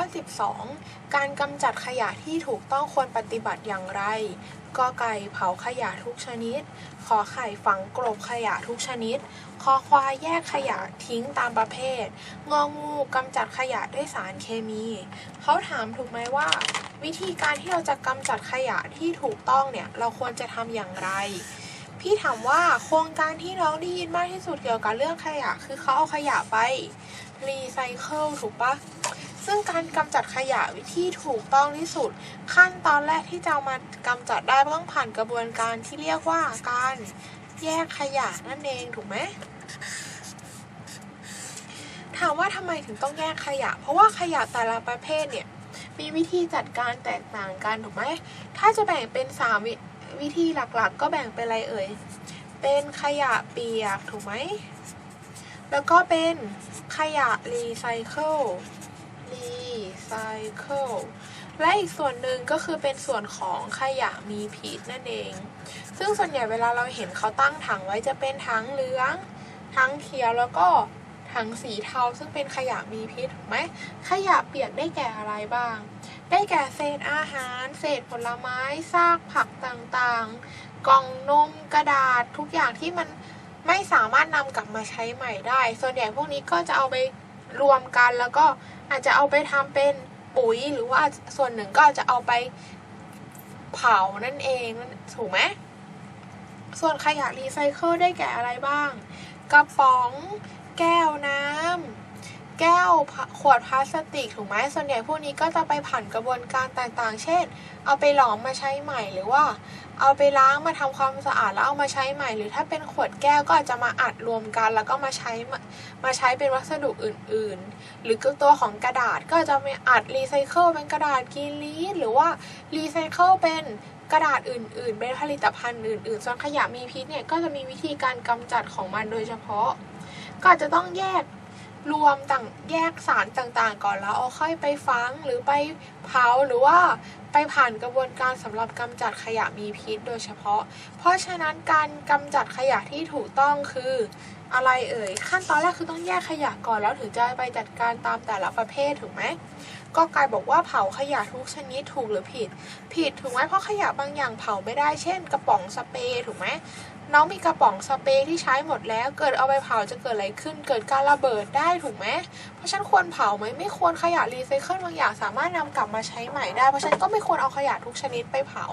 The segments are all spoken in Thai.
ข้อ 12 การกำจัดขยะที่ถูกต้องควรปฏิบัติอย่างไรกอไก่เผาขยะทุกชนิด ขอไข่ฝังกลบขยะทุกชนิด คอควายแยกขยะทิ้งตามประเภท งองูกำจัดขยะด้วยสารเคมี เขาถามถูกไหมว่า วิธีการที่เราจะกำจัดขยะที่ถูกต้องเนี่ย เราควรจะทำอย่างไร พี่ถามว่าโครงการที่น้องได้ยินมากที่สุดเกี่ยวกับเรื่องขยะ คือเขาเอาขยะไปรีไซเคิลถูกปะ ซึ่งการกำจัดขยะวิธีถูกต้องที่สุด ขั้นตอนแรกที่จะมากำจัดได้ต้องผ่านกระบวนการที่เรียกว่าการแยกขยะนั่นเองถูกไหมถามว่าทำไมถึงต้องแยกขยะ เพราะว่าขยะแต่ละประเภทเนี่ยมีวิธีจัดการแตกต่างกันถูกไหมถ้าจะแบ่งเป็นสามววิธีหลักๆ ก็แบ่งเป็นอะไรเอ่ย เป็นขยะเปียกถูกไหม แล้วก็เป็นขยะรีไซเคิล รีไซเคิลและอีกส่วนหนึ่งก็คือเป็นส่วนของขยะมีพิษนั่นเอง ซึ่งส่วนใหญ่เวลาเราเห็นเขาตั้งถังไว้จะเป็นถังเหลือง ถังเขียวแล้วก็ถังสีเทาซึ่งเป็นขยะมีพิษถูกไหมขยะเปียกได้แก่อะไรบ้าง ได้แก่เศษอาหาร เศษผลไม้ซากผักต่างๆ กล่องนมกระดาษทุกอย่างที่มันไม่สามารถนำกลับมาใช้ใหม่ได้ ส่วนใหญ่พวกนี้ก็จะเอาไป รวมกันแล้วก็อาจจะเอาไปทำเป็นปุ๋ยหรือว่าส่วนหนึ่งก็อาจจะเอาไปเผานั่นเองถูกไหมส่วนขยะรีไซเคิลได้แก่อะไรบ้าง กระป๋อง แก้วน้ำ แก้วขวดพลาสติกถูกไหมส่วนใหญ่พวกนี้ก็จะไปผ่านกระบวนการต่างๆ เช่น เอาไปหลอมมาใช้ใหม่หรือว่า เอาไปล้างมาทำความสะอาดแล้วเอามาใช้ใหม่ หรือถ้าเป็นขวดแก้วก็อาจจะมาอัดรวมกัน แล้วก็มาใช้มามาใช้เป็นวัสดุอื่นๆ หรือตัวของกระดาษก็จะมาอัดรีไซเคิลเป็นกระดาษกรีนลีหรือว่ารีไซเคิลเป็นกระดาษอื่นๆ เป็นผลิตภัณฑ์อื่นๆ ส่วนขยะมีพิษเนี่ยก็จะมีวิธีการกำจัดของมันโดยเฉพาะ ก็จะต้องแยก รวมต่างแยกสารต่างๆ ก่อนแล้วเอาค่อยไปฝังหรือไปเผาหรือว่าไปผ่านกระบวนการสำหรับกำจัดขยะมีพิษโดยเฉพาะ เพราะฉะนั้นการกำจัดขยะที่ถูกต้องคืออะไรเอ่ย ขั้นตอนแรกคือต้องแยกขยะก่อนแล้วถึงจะไปจัดการตามแต่ละประเภทถูกไหมก็กายบอกว่าเผาขยะทุกชนิดถูกหรือผิด ผิดถูกไหมเพราะขยะบางอย่างเผาไม่ได้เช่น กระป๋องสเปรย์ถูกไหมน้องมีกระป๋องสเปรย์ที่ใช้หมดแล้ว เกิดเอาไปเผาจะเกิดอะไรขึ้น เกิดการระเบิดได้ถูกไหม เพราะฉันควรเผาไหมไม่ควรขยะรีไซเคิลบางอย่างสามารถนำกลับมาใช้ใหม่ได้ เพราะฉันก็ไม่ควรเอาขยะทุกชนิดไปเผา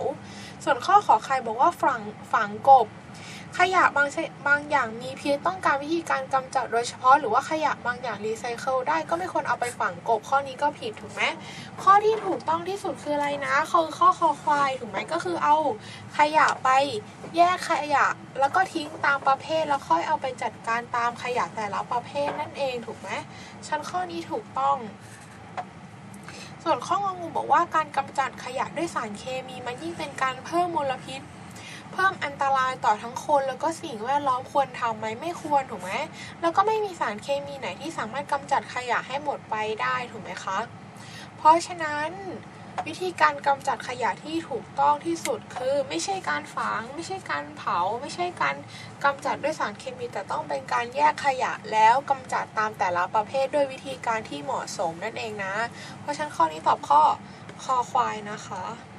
ส่วนข้อขอใครบอกว่าฝังฝังกบ ขยะบางชิบางอย่างมีพิษต้องการวิธีการกำจัดโดยเฉพาะ หรือว่าขยะบางอย่างรีไซเคิลได้ก็ไม่ควรเอาไปฝังกบข้อนี้ก็ผิดถูกไหมข้อที่ถูกต้องที่สุดคืออะไรนะคือข้อคอควายถูกไหมก็คือเอาขยะไปแยกขยะ แล้วก็ทิ้งตามประเภทแล้วค่อยเอาไปจัดการตามขยะแต่ละประเภทนั่นเองถูกไหมชั้นข้อนี้ถูกต้องส่วนข้ององูบอกว่าการกำจัดขยะด้วยสารเคมีมันยิ่งเป็นการเพิ่มมลพิษ เพิ่มอันตรายต่อทั้งคนแล้วก็สิ่งแวดล้อมควรทำไหมไม่ควรถูกไหมแล้วก็ไม่มีสารเคมีไหนที่สามารถกำจัดขยะให้หมดไปได้ถูกไหมคะ เพราะฉะนั้นวิธีการกำจัดขยะที่ถูกต้องที่สุดคือไม่ใช่การฝัง ไม่ใช่การเผา ไม่ใช่การกำจัดด้วยสารเคมี แต่ต้องเป็นการแยกขยะแล้วกำจัดตามแต่ละประเภทด้วยวิธีการที่เหมาะสมนั่นเองนะ เพราะฉะนั้นข้อนี้ตอบข้อคอควายนะคะ